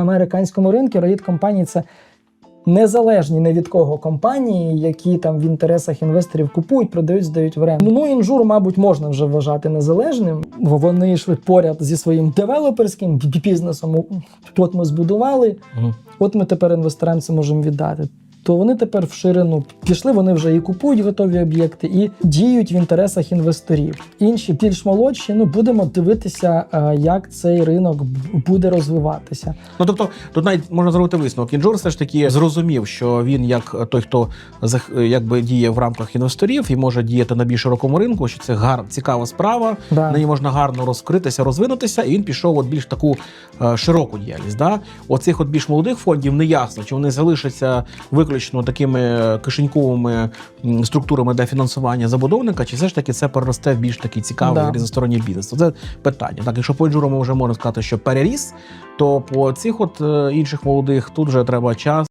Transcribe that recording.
американському ринку реліт компанії це незалежні не від кого компанії, які там в інтересах інвесторів купують, продають, здають в оренду. Ну, інжур, мабуть, можна вже вважати незалежним, бо вони йшли поряд зі своїм девелоперським бізнесом. От ми збудували, Мгм. от ми тепер інвесторам це можемо віддати. То вони тепер в ширину пішли, вони вже і купують готові об'єкти, і діють в інтересах інвесторів. Інші більш молодші, ну будемо дивитися, е, як цей ринок буде розвиватися. Ну тобто, тут навіть можна зробити висновок. Інжур все ж таки зрозумів, що він як той, хто якби діє в рамках інвесторів і може діяти на більш широкому ринку, що це гар цікава справа. Да. На ній можна гарно розкритися, розвинутися, і він пішов от більш таку е, широку діяльність. Да? Оцих от більш молодих фондів не ясно, чи вони залишаться виключно такими кишеньковими структурами для фінансування забудовника, чи все ж таки це переросте в більш такий цікавий Да. різносторонній бізнес. Це питання. Так, якщо по інжуру ми вже можемо сказати, що переріс, то по цих от е, інших молодих тут вже треба час.